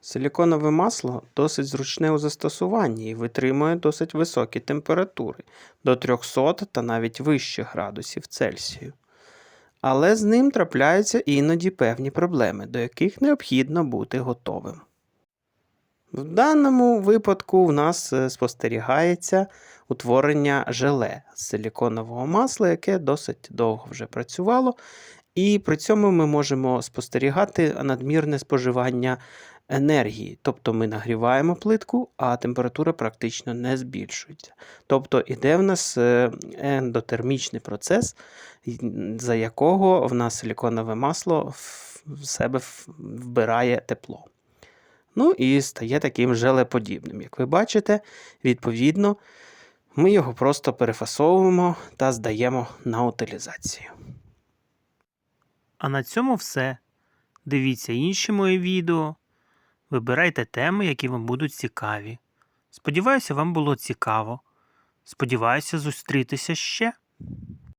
Силіконове масло досить зручне у застосуванні і витримує досить високі температури до 300 та навіть вище градусів Цельсію. Але з ним трапляються іноді певні проблеми, до яких необхідно бути готовим. В даному випадку в нас е, спостерігається утворення желе з силіконового масла, яке досить довго вже працювало, і при цьому ми можемо спостерігати надмірне споживання енергії. Тобто ми нагріваємо плитку, а температура практично не збільшується. Тобто іде в нас е, ендотермічний процес, за якого в нас силіконове масло в себе вбирає тепло. Ну і стає таким желеподібним. Як ви бачите, відповідно, ми його просто перефасовуємо та здаємо на утилізацію. А на цьому все. Дивіться інші мої відео. Вибирайте теми, які вам будуть цікаві. Сподіваюся, вам було цікаво. Сподіваюся зустрітися ще.